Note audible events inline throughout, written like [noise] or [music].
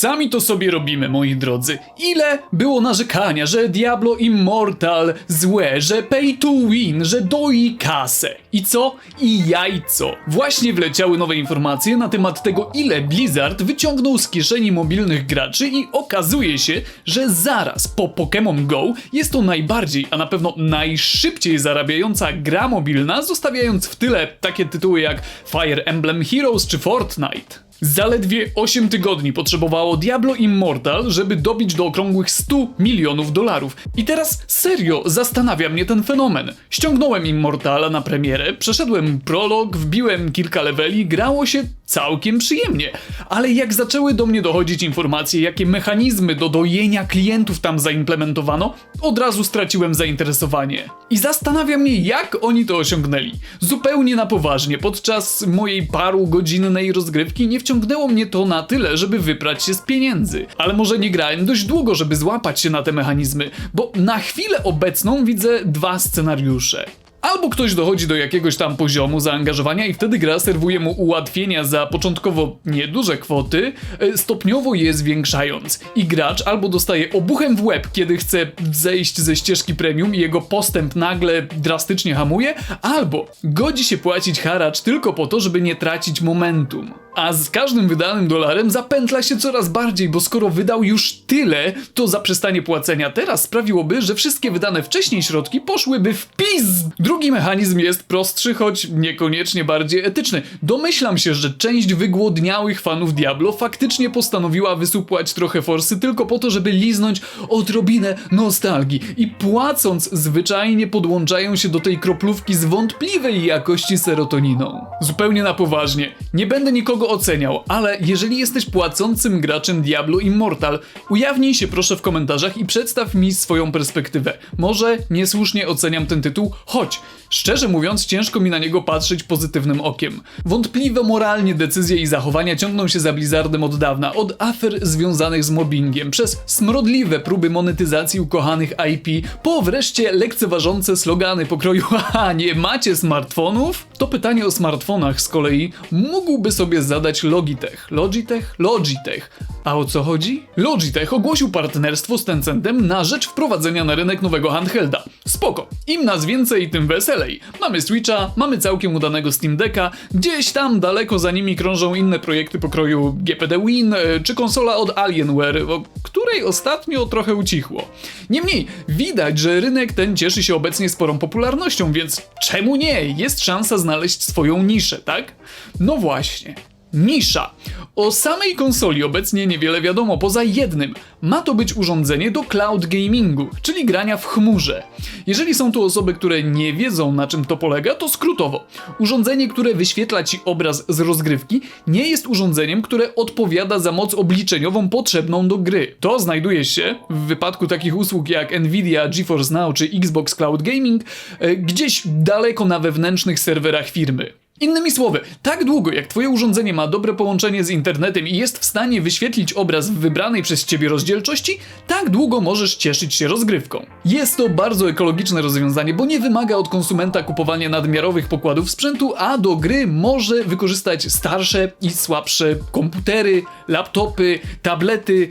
Sami to sobie robimy, moi drodzy. Ile było narzekania, że Diablo Immortal złe, że pay to win, że doi kasę. I co? I jajco. Właśnie wleciały nowe informacje na temat tego, ile Blizzard wyciągnął z kieszeni mobilnych graczy i okazuje się, że zaraz po Pokémon Go jest to najbardziej, a na pewno najszybciej zarabiająca gra mobilna, zostawiając w tyle takie tytuły jak Fire Emblem Heroes czy Fortnite. Zaledwie 8 tygodni potrzebowało Diablo Immortal, żeby dobić do okrągłych 100 milionów dolarów. I teraz serio zastanawia mnie ten fenomen. Ściągnąłem Immortala na premierę, przeszedłem prolog, wbiłem kilka leveli, grało się całkiem przyjemnie. Ale jak zaczęły do mnie dochodzić informacje, jakie mechanizmy do dojenia klientów tam zaimplementowano, od razu straciłem zainteresowanie. I zastanawia mnie, jak oni to osiągnęli. Zupełnie na poważnie, podczas mojej paru godzinnej rozgrywki nie wciągnęło mnie to na tyle, żeby wyprać się z pieniędzy. Ale może nie grałem dość długo, żeby złapać się na te mechanizmy, bo na chwilę obecną widzę dwa scenariusze. Albo ktoś dochodzi do jakiegoś tam poziomu zaangażowania i wtedy gra serwuje mu ułatwienia za początkowo nieduże kwoty, e, stopniowo je zwiększając. I gracz albo dostaje obuchem w łeb, kiedy chce zejść ze ścieżki premium i jego postęp nagle drastycznie hamuje, albo godzi się płacić haracz tylko po to, żeby nie tracić momentum. A z każdym wydanym dolarem zapętla się coraz bardziej, bo skoro wydał już tyle, to zaprzestanie płacenia teraz sprawiłoby, że wszystkie wydane wcześniej środki poszłyby w pis. Drugi mechanizm jest prostszy, choć niekoniecznie bardziej etyczny. Domyślam się, że część wygłodniałych fanów Diablo faktycznie postanowiła wysupłać trochę forsy tylko po to, żeby liznąć odrobinę nostalgii i płacąc zwyczajnie podłączają się do tej kroplówki z wątpliwej jakości serotoniną. Zupełnie na poważnie. Nie będę nikogo oceniał, ale jeżeli jesteś płacącym graczem Diablo Immortal, ujawnij się proszę w komentarzach i przedstaw mi swoją perspektywę. Może niesłusznie oceniam ten tytuł, choć szczerze mówiąc ciężko mi na niego patrzeć pozytywnym okiem. Wątpliwe moralnie decyzje i zachowania ciągną się za Blizzardem od dawna, od afer związanych z mobbingiem, przez smrodliwe próby monetyzacji ukochanych IP, po wreszcie lekceważące slogany pokroju [laughs] haha, nie macie smartfonów? To pytanie o smartfonach z kolei mógłby sobie zadać Logitech. Logitech? Logitech. A o co chodzi? Logitech ogłosił partnerstwo z Tencentem na rzecz wprowadzenia na rynek nowego handhelda. Spoko. Im nas więcej, tym weselej. Mamy Switcha, mamy całkiem udanego Steam Decka, gdzieś tam daleko za nimi krążą inne projekty pokroju GPD Win, e, czy konsola od Alienware, o której ostatnio trochę ucichło. Niemniej, widać, że rynek ten cieszy się obecnie sporą popularnością, więc czemu nie? Jest szansa znaleźć swoją niszę, tak? No właśnie. Nisza. O samej konsoli obecnie niewiele wiadomo, poza jednym. Ma to być urządzenie do cloud gamingu, czyli grania w chmurze. Jeżeli są tu osoby, które nie wiedzą na czym to polega, to skrótowo. Urządzenie, które wyświetla ci obraz z rozgrywki, nie jest urządzeniem, które odpowiada za moc obliczeniową potrzebną do gry. To znajduje się, w wypadku takich usług jak Nvidia, GeForce Now czy Xbox Cloud Gaming, e, gdzieś daleko na wewnętrznych serwerach firmy. Innymi słowy, tak długo jak Twoje urządzenie ma dobre połączenie z internetem i jest w stanie wyświetlić obraz w wybranej przez Ciebie rozdzielczości, tak długo możesz cieszyć się rozgrywką. Jest to bardzo ekologiczne rozwiązanie, bo nie wymaga od konsumenta kupowania nadmiarowych pokładów sprzętu, a do gry może wykorzystać starsze i słabsze komputery, laptopy, tablety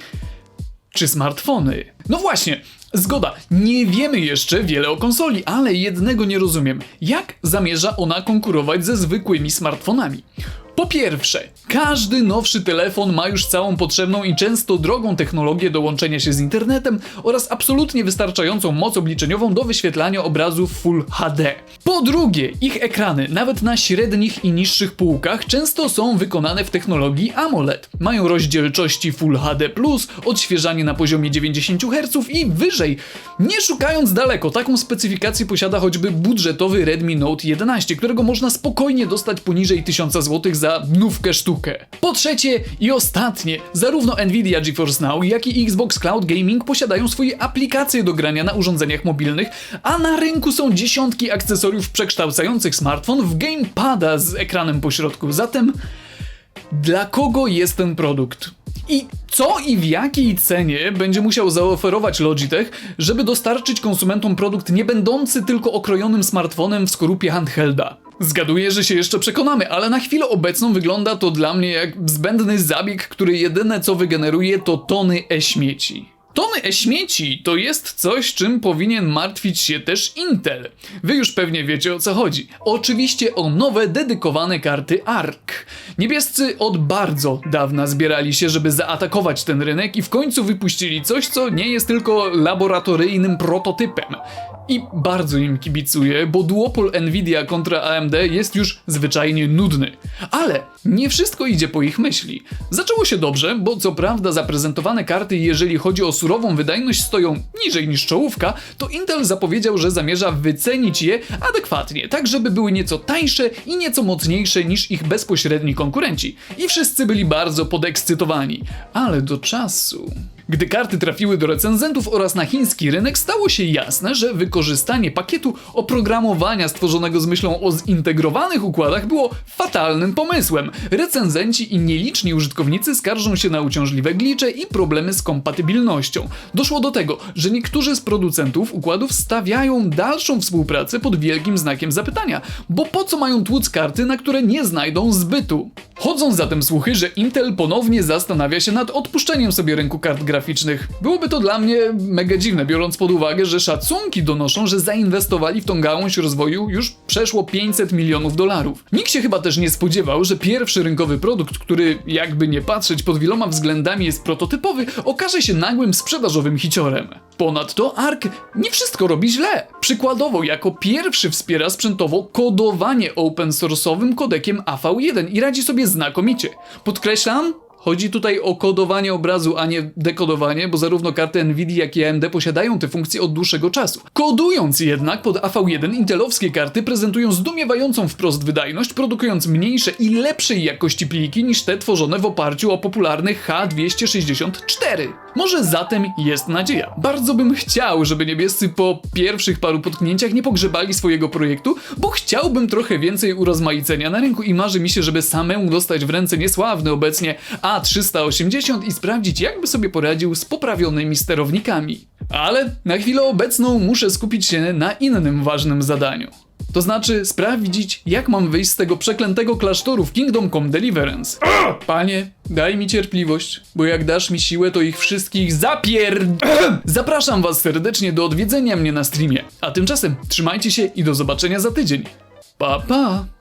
czy smartfony. No właśnie, zgoda, nie wiemy jeszcze wiele o konsoli, ale jednego nie rozumiem. Jak zamierza ona konkurować ze zwykłymi smartfonami? Po pierwsze, każdy nowszy telefon ma już całą potrzebną i często drogą technologię do łączenia się z internetem oraz absolutnie wystarczającą moc obliczeniową do wyświetlania obrazów Full HD. Po drugie, ich ekrany, nawet na średnich i niższych półkach, często są wykonane w technologii AMOLED. Mają rozdzielczości Full HD+, odświeżanie na poziomie 90 Hz i wyżej. Nie szukając daleko, taką specyfikację posiada choćby budżetowy Redmi Note 11, którego można spokojnie dostać poniżej 1000 zł za nówkę sztukę. Po trzecie i ostatnie, zarówno Nvidia GeForce Now, jak i Xbox Cloud Gaming posiadają swoje aplikacje do grania na urządzeniach mobilnych, a na rynku są dziesiątki akcesoriów przekształcających smartfon w gamepada z ekranem pośrodku. Zatem dla kogo jest ten produkt? I co i w jakiej cenie będzie musiał zaoferować Logitech, żeby dostarczyć konsumentom produkt nie będący tylko okrojonym smartfonem w skorupie handhelda? Zgaduję, że się jeszcze przekonamy, ale na chwilę obecną wygląda to dla mnie jak zbędny zabieg, który jedyne co wygeneruje to tony e-śmieci. Tony e-śmieci to jest coś, czym powinien martwić się też Intel. Wy już pewnie wiecie o co chodzi. Oczywiście o nowe, dedykowane karty ARC. Niebiescy od bardzo dawna zbierali się, żeby zaatakować ten rynek i w końcu wypuścili coś, co nie jest tylko laboratoryjnym prototypem. I bardzo im kibicuję, bo duopol Nvidia kontra AMD jest już zwyczajnie nudny. Ale nie wszystko idzie po ich myśli. Zaczęło się dobrze, bo co prawda zaprezentowane karty, jeżeli chodzi o surową wydajność, stoją niżej niż czołówka, to Intel zapowiedział, że zamierza wycenić je adekwatnie, tak żeby były nieco tańsze i nieco mocniejsze niż ich bezpośredni konkurenci. I wszyscy byli bardzo podekscytowani. Ale do czasu. Gdy karty trafiły do recenzentów oraz na chiński rynek, stało się jasne, że wykorzystanie pakietu oprogramowania stworzonego z myślą o zintegrowanych układach było fatalnym pomysłem. Recenzenci i nieliczni użytkownicy skarżą się na uciążliwe glicze i problemy z kompatybilnością. Doszło do tego, że niektórzy z producentów układów stawiają dalszą współpracę pod wielkim znakiem zapytania, bo po co mają tłuc karty, na które nie znajdą zbytu? Chodzą zatem słuchy, że Intel ponownie zastanawia się nad odpuszczeniem sobie rynku kart graficznych. Byłoby to dla mnie mega dziwne, biorąc pod uwagę, że szacunki donoszą, że zainwestowali w tą gałąź rozwoju już przeszło 500 milionów dolarów. Nikt się chyba też nie spodziewał, że pierwszy rynkowy produkt, który jakby nie patrzeć pod wieloma względami jest prototypowy, okaże się nagłym sprzedażowym hiciorem. Ponadto ARK nie wszystko robi źle. Przykładowo, jako pierwszy wspiera sprzętowo kodowanie open source'owym kodekiem AV1 i radzi sobie znakomicie. Podkreślam, Chodzi tutaj o kodowanie obrazu, a nie dekodowanie, bo zarówno karty Nvidia, jak i AMD posiadają te funkcje od dłuższego czasu. Kodując jednak pod AV1, intelowskie karty prezentują zdumiewającą wprost wydajność, produkując mniejsze i lepszej jakości pliki niż te tworzone w oparciu o popularny H264. Może zatem jest nadzieja. Bardzo bym chciał, żeby niebiescy po pierwszych paru potknięciach nie pogrzebali swojego projektu, bo chciałbym trochę więcej urozmaicenia na rynku i marzy mi się, żeby samemu dostać w ręce niesławny obecnie A380 i sprawdzić, jakby sobie poradził z poprawionymi sterownikami. Ale na chwilę obecną muszę skupić się na innym ważnym zadaniu. To znaczy sprawdzić, jak mam wyjść z tego przeklętego klasztoru w Kingdom Come Deliverance. Panie, daj mi cierpliwość, bo jak dasz mi siłę, to ich wszystkich zapier... [clears throat] Zapraszam was serdecznie do odwiedzenia mnie na streamie. A tymczasem trzymajcie się i do zobaczenia za tydzień. Pa, pa!